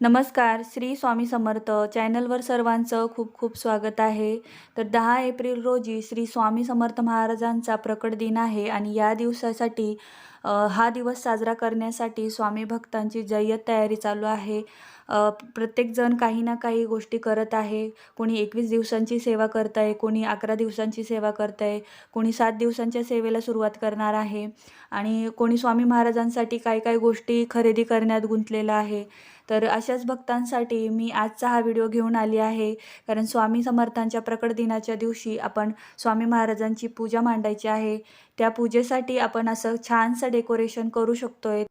नमस्कार श्री स्वामी समर्थ चॅनलवर सर्वांचं खूप खूप स्वागत आहे. तर दहा एप्रिल रोजी श्री स्वामी समर्थ महाराजांचा प्रकट दिन आहे आणि या दिवसासाठी हा दिवस साजरा करण्यासाठी स्वामी भक्तांची जय्यत तयारी चालू आहे. प्रत्येकजण काही ना काही गोष्टी करत आहे. कोणी एकवीस दिवसांची सेवा करत आहे कोणी अकरा दिवसांची सेवा करत आहे कोणी सात दिवसांच्या सेवेला सुरुवात करणार आहे. आणि कोणी स्वामी महाराजांसाठी काय काय गोष्टी खरेदी करण्यात गुंतलेलं आहे. तर अशाच भक्तांसाठी मी आजचा हा व्हिडिओ घेऊन आली आहे. कारण स्वामी समर्थांच्या प्रकट दिनाच्या दिवशी आपण स्वामी महाराजांची पूजा मांडायची आहे. त्या पूजेसाठी आपण असं छानसं डेकोरेशन करू शकतोय.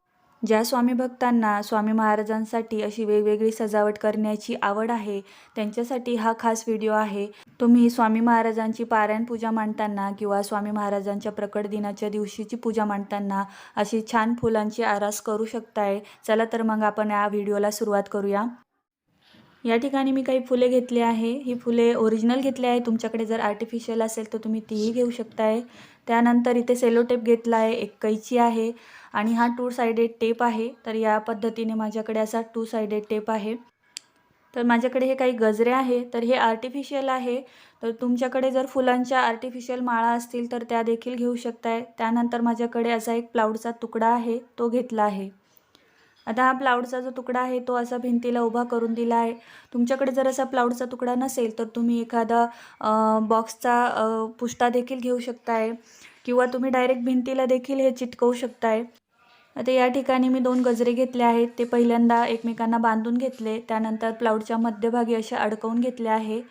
ज्या स्वामी भक्तांना स्वामी महाराजांसाठी अशी वेगवेगळी सजावट करण्याची आवड आहे त्यांच्यासाठी हा खास व्हिडिओ आहे. तुम्ही स्वामी महाराजांची पारायण पूजा मांडताना किंवा स्वामी महाराजांच्या प्रकट दिनाच्या दिवशीची पूजा मांडताना अशी छान फुलांची आरास करू शकताय. चला तर मग आपण या व्हिडिओला सुरुवात करूया. या ठिकाणी मी काही फुले घेतली आहे. ही फुले ओरिजिनल घेतली आहे. तुमच्याकडे जर आर्टिफिशियल असेल तर तुम्ही तीही घेऊ शकताय. त्यानंतर इथे सेलो टेप घेतला आहे एक कैची आहे आणि हा टू सायडेड टेप आहे. तर या पद्धतीने माझ्याकडे असा टू सायडेड टेप आहे. तर माझ्याकडे हे काही गजरे आहे तर हे आर्टिफिशियल आहे. तर तुमच्याकडे जर फुलांच्या आर्टिफिशियल माळा असतील तर त्या देखील घेऊ शकताय. त्यानंतर माझ्याकडे असा एक प्लाऊडचा तुकडा आहे तो घेतला आहे. आता हा प्लाऊडचा जो तुकडा आहे तो असा भिंतीला उभा करून दिला आहे. तुमच्याकडे जर असा प्लाऊडचा तुकडा नसेल तर तुम्ही एखादा बॉक्सचा पुष्टा देखील घेऊ शकताय किंवा तुम्ही डायरेक्ट भिंतीला देखील हे चिटकवू शकताय. आता या ठिकाणी मी दोन गजरे घेतले आहेत. ते पहिल्यांदा एकमेकांना बांधून घेतले त्यानंतर प्लाऊडच्या मध्यभागी असे अडकवून घेतले आहे.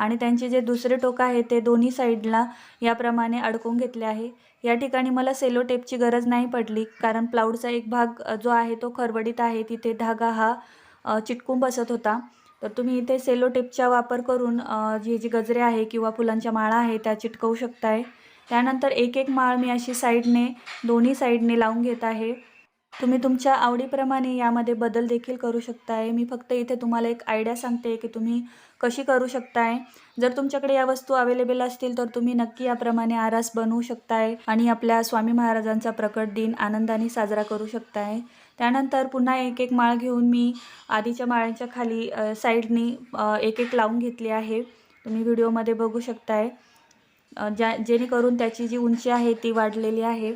आणि त्यांचे जे दुसरे टोक आहे ते दोन्ही साईडला याप्रमाणे अडकून घेतले आहे. या ठिकाणी मला सेलो टेपची गरज नाही पडली कारण प्लाऊडचा एक भाग जो आहे तो खरबडीत आहे. तिथे धागा हा चिटकून बसत होता. तर तुम्ही इथे सेलो टेपचा वापर करून अ, जी जी गजरे आहे किंवा फुलांच्या माळा आहे त्या चिटकवू शकताय. त्यानंतर एक एक माळ मी अशी साईडने दोन्ही साईडने लावून घेत आहे. तुम्ही तुमच्या आवडीप्रमाणे यामध्ये बदल देखील करू शकताय. मी फक्त इथे तुम्हाला एक आयडिया सांगते की तुम्ही कशी करू शकताय. जर तुमच्याकडे या वस्तू अवेलेबल असतील तर तुम्ही नक्की याप्रमाणे आरास बनवू शकताय आणि आपल्या स्वामी महाराजांचा प्रकट दिन आनंदाने साजरा करू शकताय. त्यानंतर पुन्हा एक एक माळ घेऊन मी आधीच्या माळांच्या खाली साईडनी एक एक लावून घेतली आहे. तुम्ही व्हिडिओमध्ये बघू शकताय. ज्या जेणेकरून त्याची जी उंची आहे ती वाढलेली आहे.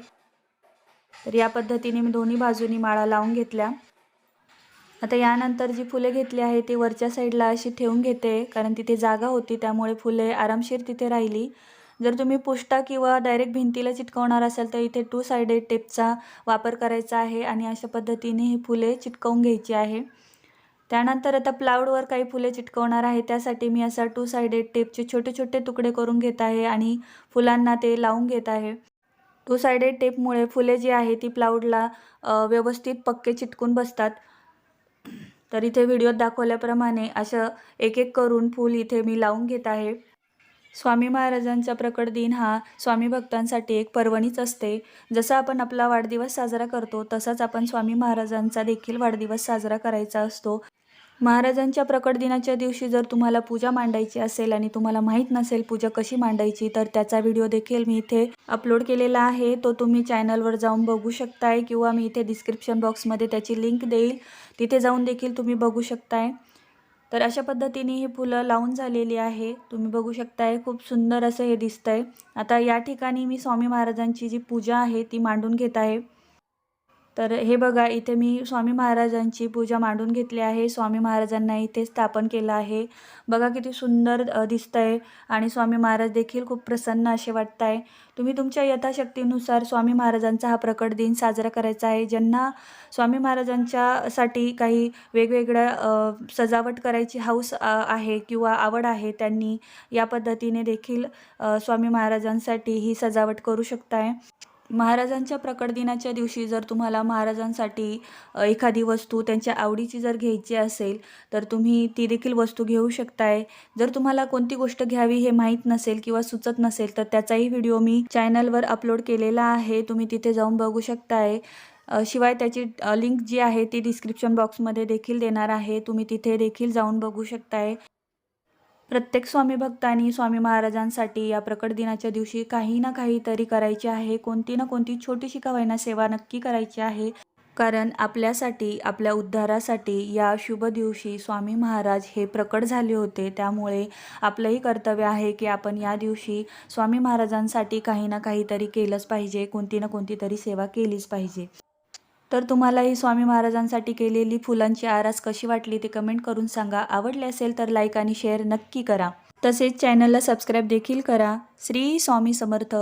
तर या पद्धतीने मी दोन्ही बाजूनी माळा लावून घेतल्या. आता यानंतर जी फुले घेतली आहे ती वरच्या साईडला अशी ठेवून घेते कारण तिथे जागा होती त्यामुळे फुले आरामशीर तिथे राहिली. जर तुम्ही पुष्टा किंवा डायरेक्ट भिंतीला चिटकवणार असाल तर इथे टू सायडेड टेपचा वापर करायचा आहे आणि अशा पद्धतीने ही फुले चिटकवून घ्यायची आहे. त्यानंतर आता प्लाऊडवर काही फुले चिटकवणार आहे त्यासाठी मी असा टू सायडेड टेपचे छोटे छोटे तुकडे करून घेत आहे आणि फुलांना ते लावून घेत आहे. टू सायडेड टेपमुळे फुले जी आहे ती प्लाऊडला व्यवस्थित पक्के चिटकून बसतात. तर इथे व्हिडिओत दाखवल्याप्रमाणे असं एक एक करून फूल इथे मी लावून घेत आहे. स्वामी महाराजांचा प्रकट दिन हा स्वामी भक्तांसाठी एक पर्वणीच असते. जसा आपण आपला वाढदिवस साजरा करतो तसाच आपण स्वामी महाराजांचा देखील वाढदिवस साजरा करायचा असतो. महाराजांच्या प्रकट दिनाच्या दिवशी जर तुम्हाला पूजा मांडायची असेल आणि तुम्हाला माहीत नसेल पूजा कशी मांडायची तर त्याचा व्हिडिओ देखील मी इथे अपलोड केलेला आहे. तो तुम्ही चॅनलवर जाऊन बघू शकताय किंवा मी इथे डिस्क्रिप्शन बॉक्समध्ये त्याची लिंक देईल. तिथे जाऊन देखील तुम्ही बघू शकताय. तर अशा पद्धतीने ही फुलं लावून झालेली आहे. तुम्ही बघू शकताय खूप सुंदर असं हे दिसतंय. आता या ठिकाणी मी स्वामी महाराजांची जी पूजा आहे ती मांडून घेत आहे. तर हे बघा इथे मी स्वामी महाराजांची पूजा मांडून घेतली आहे. स्वामी महाराजांना इथे स्थापन केलं आहे. बघा किती सुंदर दिसतं आहे आणि स्वामी महाराज देखील खूप प्रसन्न असे वाटत आहे तुम्ही तुमच्या यथाशक्तीनुसार स्वामी महाराजांचा हा प्रकट दिन साजरा करायचा आहे ज्यांना स्वामी महाराजांच्यासाठी काही वेगवेगळ्या सजावट करायची हौस आहे किंवा आवड आहे त्यांनी या पद्धतीने देखील स्वामी महाराजांसाठी ही सजावट करू शकताय. महाराजांच्या प्रकट दिनाच्या दिवशी जर तुम्हाला महाराजांसाठी एखादी वस्तू त्यांच्या आवडीची जर घ्यायची असेल तर तुम्ही ती देखील वस्तू घेऊ शकताय. जर तुम्हाला कोणती गोष्ट घ्यावी हे माहीत नसेल किंवा सुचत नसेल तर त्याचाही व्हिडिओ मी चॅनलवर अपलोड केलेला आहे. तुम्ही तिथे जाऊन बघू शकताय. शिवाय त्याची लिंक जी आहे ती डिस्क्रिप्शन बॉक्समध्ये देखील देणार आहे. तुम्ही तिथे देखील जाऊन बघू शकताय. प्रत्येक स्वामी भक्तांनी स्वामी महाराजांसाठी या प्रकट दिनाच्या दिवशी काही ना काहीतरी करायचे आहे. कोणती ना कोणती छोटीशी का सेवा नक्की करायची आहे. कारण आपल्यासाठी आपल्या उद्धारासाठी या शुभ दिवशी स्वामी महाराज हे प्रकट झाले होते. त्यामुळे आपलंही कर्तव्य आहे की आपण या दिवशी स्वामी महाराजांसाठी काही ना काहीतरी केलंच पाहिजे. कोणती ना कोणती तरी सेवा केलीच पाहिजे. तर तुम्हाला ही स्वामी महाराजांसाठी केलेली फुलांची आरास कशी वाटली ते कमेंट करून सांगा. आवडले असेल तर लाईक आणि शेअर नक्की करा. तसेच चॅनलला सबस्क्राईब देखील करा. श्री स्वामी समर्थ.